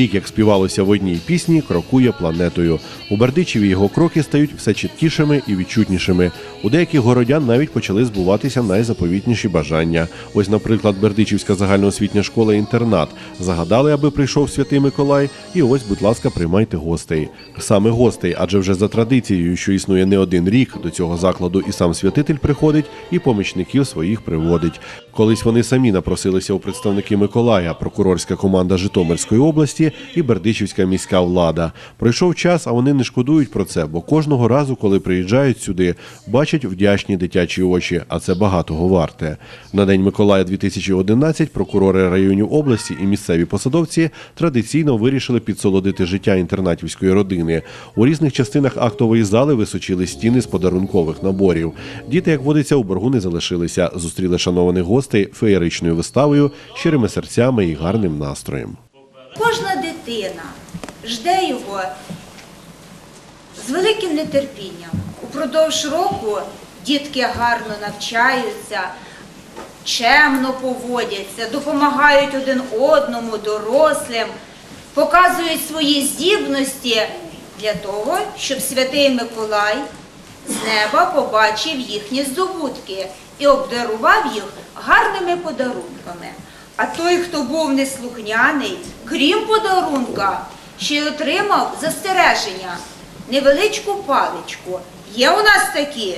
Рік, як співалося в одній пісні, крокує планетою. У Бердичеві його кроки стають все чіткішими і відчутнішими. У деяких городян навіть почали збуватися найзаповітніші бажання. Ось, наприклад, Бердичівська загальноосвітня школа інтернат загадали, аби прийшов святий Миколай. І ось, будь ласка, приймайте гостей. Саме гостей, адже вже за традицією, що існує не один рік, до цього закладу і сам святитель приходить, і помічників своїх приводить. Колись вони самі напросилися у представники Миколая, прокурорська команда Житомирської області і Бердичівська міська влада. Пройшов час, а вони не шкодують про це, бо кожного разу, коли приїжджають сюди, бачать вдячні дитячі очі, а це багатого варте. На день Миколая 2011 прокурори районів області і місцеві посадовці традиційно вирішили підсолодити життя інтернатівської родини. У різних частинах актової зали височили стіни з подарункових наборів. Діти, як водиться, у боргу не залишилися. Зустріли шанованих гостей феєричною виставою, щирими серцями і гарним настроєм. Кожна дитина жде його з великим нетерпінням. Упродовж року дітки гарно навчаються, чемно поводяться, допомагають один одному, дорослим, показують свої здібності для того, щоб святий Миколай з неба побачив їхні здобутки і обдарував їх гарними подарунками. А той, хто був неслухняний, крім подарунка, ще й отримав застереження, невеличку паличку. Є у нас такі?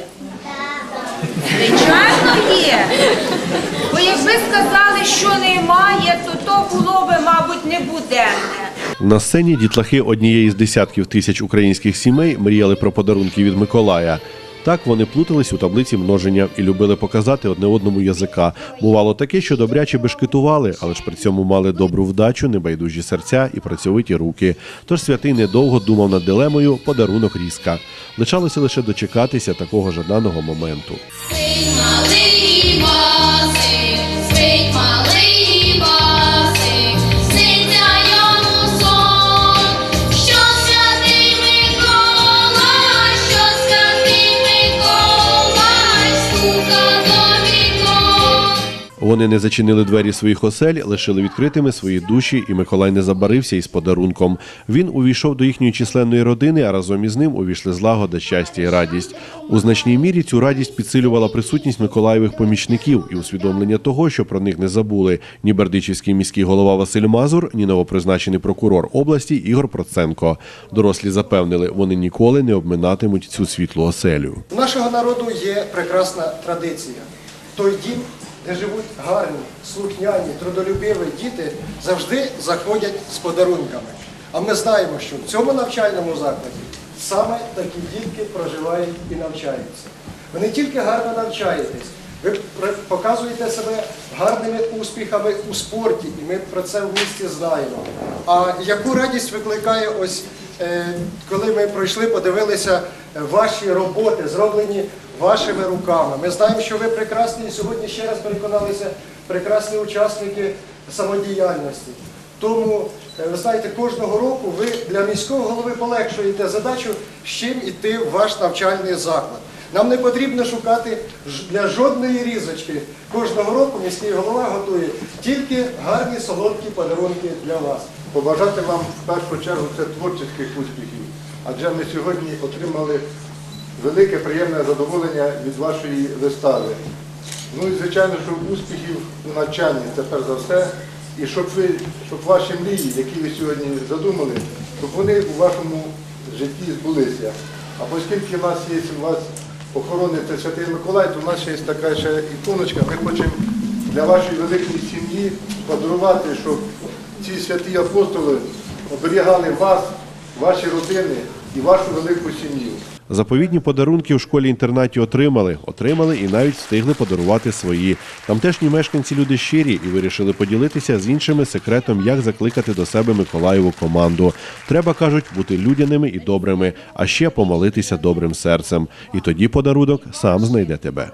Звичайно, є. Бо якби сказали, що немає, то то було би, мабуть, небуденне. На сцені дітлахи однієї з десятків тисяч українських сімей мріяли про подарунки від Миколая. Так вони плутались у таблиці множення і любили показати одне одному язика. Бувало таке, що добряче бешкетували, але ж при цьому мали добру вдачу, небайдужі серця і працьовиті руки. Тож святий недовго думав над дилемою подарунок різка. Лишалося лише дочекатися такого жаданого моменту. Вони не зачинили двері своїх осель, лишили відкритими свої душі, і Миколай не забарився із подарунком. Він увійшов до їхньої численної родини, а разом із ним увійшли злагода, щастя і радість. У значній мірі цю радість підсилювала присутність Миколаєвих помічників і усвідомлення того, що про них не забули ні Бердичівський міський голова Василь Мазур, ні новопризначений прокурор області Ігор Проценко. Дорослі запевнили, вони ніколи не обминатимуть цю світлу оселю. У нашого народу є прекрасна традиція. Той дім, де живуть гарні, слухняні, трудолюбиві діти, завжди заходять з подарунками. А ми знаємо, що в цьому навчальному закладі саме такі дітки проживають і навчаються. Ви не тільки гарно навчаєтесь, ви показуєте себе гарними успіхами у спорті, і ми про це в місті знаємо. А яку радість викликає ось Е, коли ми пройшли, подивилися е, ваші роботи, зроблені вашими руками. Ми знаємо, що ви прекрасні і сьогодні ще раз переконалися, прекрасні учасники самодіяльності. Тому, е, ви знаєте, кожного року ви для міського голови полегшуєте задачу, з чим йти в ваш навчальний заклад. Нам не потрібно шукати для жодної різочки. Кожного року міський голова готує тільки гарні солодкі подарунки для вас. побажати вам в першу чергу це творчих успіхів, адже ми сьогодні отримали велике приємне задоволення від вашої вистави. Ну і звичайно, що успіхів у навчанні це перш за все. І щоб ви, щоб ваші мрії, які ви сьогодні задумали, щоб вони у вашому житті збулися. А оскільки в нас є у вас охорони це Святий Миколай, то у нас ще є така ще іконочка. Ми хочемо для вашої великої сім'ї подарувати, щоб ці святі апостоли оберігали вас, ваші родини і вашу велику сім'ю. Заповідні подарунки в школі-інтернаті отримали, отримали і навіть встигли подарувати свої. Тамтешні мешканці люди щирі і вирішили поділитися з іншими секретом, як закликати до себе Миколаєву команду. Треба кажуть бути людяними і добрими, а ще помолитися добрим серцем. І тоді подарунок сам знайде тебе.